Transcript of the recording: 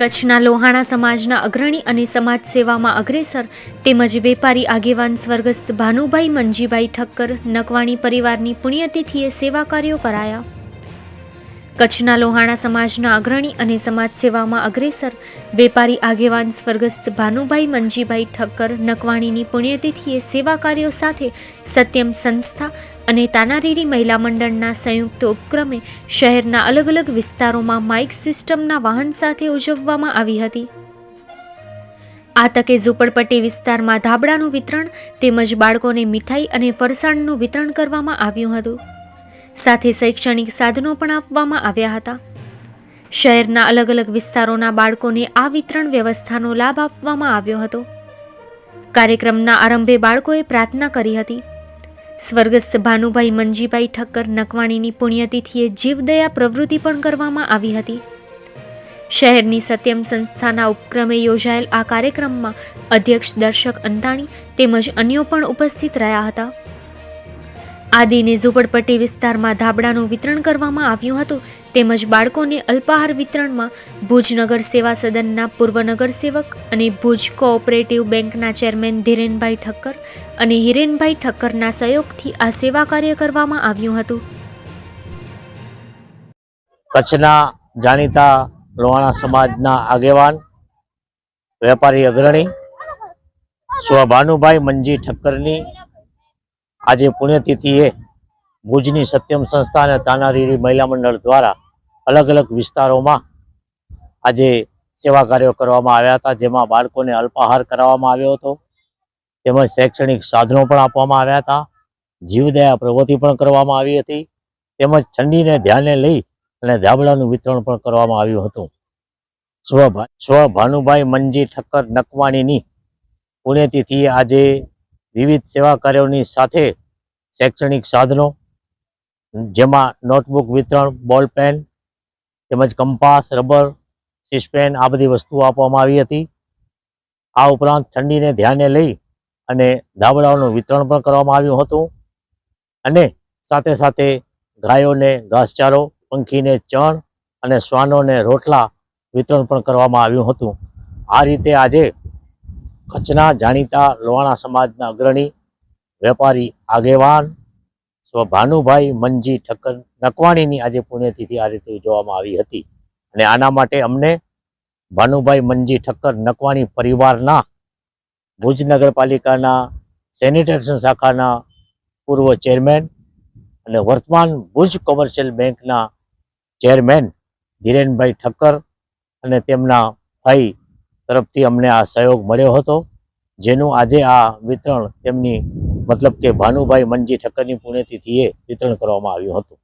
કચ્છના લોહાણા સમાજના અગ્રણી અને સમાજ સેવામાં અગ્રેસર તેમજ વેપારી આગેવાન સ્વર્ગસ્થ ભાનુભાઈ મંજીભાઈ ઠક્કર, નકવાણી પરિવારની પુણ્યતિથિએ સેવા કાર્યો કરાયા. કચ્છના લોહાણા સમાજના અગ્રણી અને સમાજ સેવામાં અગ્રેસર વેપારી આગેવાન સ્વર્ગસ્થ ભાનુભાઈ મંજીભાઈ ઠક્કર નકવાણીની પુણ્યતિથિએ સેવા કાર્યો સાથે સત્યમ સંસ્થા અને તાનારીરી મહિલા મંડળના સંયુક્ત ઉપક્રમે શહેરના અલગ અલગ વિસ્તારોમાં માઇક સિસ્ટમના વાહન સાથે ઉજવવામાં આવી હતી. આ તકે ઝૂંપડપટ્ટી વિસ્તારમાં ધાબળાનું વિતરણ તેમજ બાળકોને મીઠાઈ અને ફરસાણનું વિતરણ કરવામાં આવ્યું હતું. સાથે શૈક્ષણિક સાધનો પણ આપવામાં આવ્યા હતા. શહેરના અલગ અલગ વિસ્તારોના બાળકોને આ વિતરણ વ્યવસ્થાનો લાભ આપવામાં આવ્યો હતો. કાર્યક્રમના આરંભે બાળકોએ પ્રાર્થના કરી હતી. સ્વર્ગસ્થ ભાનુભાઈ મંજીભાઈ ઠક્કર નકવાણીની પુણ્યતિથિએ જીવદયા પ્રવૃત્તિ પણ કરવામાં આવી હતી. શહેરની સત્યમ સંસ્થાના ઉપક્રમે યોજાયેલ આ કાર્યક્રમમાં અધ્યક્ષ દર્શક અંતાણી તેમજ અન્યો પણ ઉપસ્થિત રહ્યા હતા. આદિને ઝૂંપડપટ્ટી વિસ્તારમાં ધાબળાનું વિતરણ કરવામાં આવ્યું હતું. તેમજ બાળકોને અલ્પાહાર વિતરણમાં ભુજ નગર સેવા સદનના પૂર્વ નગરસેવક અને ભુજ કોઓપરેટિવ બેંકના ચેરમેન ધીરેનભાઈ ઠક્કર અને હિરેનભાઈ ઠક્કરના સહયોગથી આ સેવા કાર્ય કરવામાં આવ્યું હતું. કચ્છના જાણીતા લોહાણા સમાજના આગેવાન, વેપારી અગ્રણી, સ્વ ભાનુભાઈ મંજી ઠક્કરની આજે પુણ્યતિથિએ ભુજની સત્યમ સંસ્થા અને તાનારીરી મહિલા મંડળ દ્વારા અલગ અલગ વિસ્તારોમાં આજે સેવા કાર્યો કરવામાં આવ્યા હતા, જેમાં બાળકોને અલ્પાહાર કરાવવામાં આવ્યો હતો. તેમજ શૈક્ષણિક સાધનો પણ આપવામાં આવ્યા હતા. જીવદયા પ્રવૃત્તિ પણ કરવામાં આવી હતી. તેમજ ઠંડીને ધ્યાને લઈ અને ધાબળાનું વિતરણ પણ કરવામાં આવ્યું હતું. સ્વ સ્વ ભાનુભાઈ મનજી ઠક્કર નકવાણીની પુણ્યતિથિએ આજે વિવિધ સેવા કાર્યોની સાથે શૈક્ષણિક સાધનો, જેમાં નોટબુક વિતરણ બોલ પેન તેમજ કંપાસ રબર સિસ્પેન આ બધી વસ્તુઓ આપવામાં આવી હતી. આ ઉપરાંત ઠંડીને ધ્યાને લઈ અને ધાબળાઓનું વિતરણ પણ કરવામાં આવ્યું હતું. અને સાથે સાથે ગાયોને ઘાસચારો, પંખીને ચણ અને શ્વાનોને રોટલા વિતરણ પણ કરવામાં આવ્યું હતું. આ રીતે આજે કચ્છના જાણીતા લોહાણા સમાજના અગ્રણી, વેપારી, આગેવાન સ્વ ભાનુભાઈ મનજી ઠક્કર નકવાણીની આજે પુણ્યતિથિ આ રીતે ઉજવવામાં આવી હતી. અને આના માટે અમને ભાનુભાઈ મનજી ઠક્કર નકવાણી પરિવારના ભુજ નગરપાલિકાના સેનિટેશન શાખાના પૂર્વ ચેરમેન અને વર્તમાન ભુજ કોમર્શિયલ બેંકના ચેરમેન ધીરેનભાઈ ઠક્કર અને તેમના ભાઈ તરફથી અમને આ સહયોગ મળ્યો હતો, જેનું આજે આ વિતરણ તેમની, મતલબ કે ભાનુભાઈ મનજી ઠક્કરની પુણ્યતિથિએ વિતરણ કરવામાં આવ્યું હતું.